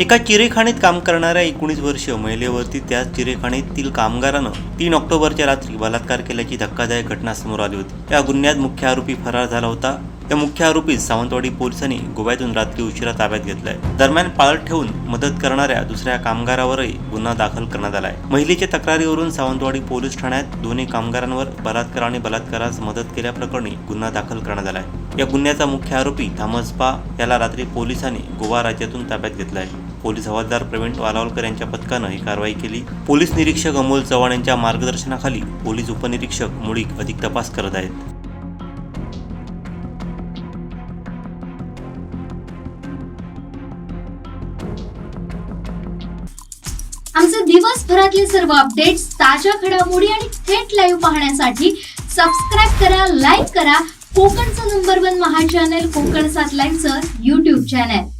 एका चिरेखाणीत काम करणाऱ्या एकोणीस वर्षीय महिलेवरती त्याच चिरेखाणीतील कामगारानं तीन ऑक्टोबरच्या रात्री बलात्कार केल्याची धक्कादायक घटना समोर आली होती. या गुन्ह्यात मुख्य आरोपी फरार झाला होता. या मुख्य आरोपी सावंतवाडी पोलिसांनी गोव्यातून रात्री उशिरा ताब्यात घेतलाय. दरम्यान पाळत ठेवून मदत करणाऱ्या दुसऱ्या कामगारावरही गुन्हा दाखल करण्यात आलाय. महिलेच्या तक्रारीवरून सावंतवाडी पोलीस ठाण्यात दोन्ही कामगारांवर बलात्कार आणि बलात्कारास मदत केल्याप्रकरणी गुन्हा दाखल करण्यात आलाय. या गुन्ह्याचा मुख्य आरोपी थामसपा याला रात्री पोलिसांनी गोवा राज्यातून ताब्यात घेतलाय. पोलीस हवालदार प्रवीण वालावलकर यांच्या पथकानं ही कारवाई केली. पोलीस निरीक्षक अमोल चव्हाण यांच्या मार्गदर्शनाखाली पोलीस उपनिरीक्षक मुळीक अधिक तपास करत आहेत. आमचे दिवसभरातले सर्व अपडेट्स ताज्या घडामोडी आणि थेट लाईव्ह पाहण्यासाठी सबस्क्राईब करा लाईक करा. कोकणचं number one Maha channel Konkan सात लाईनचं युट्यूब चॅनल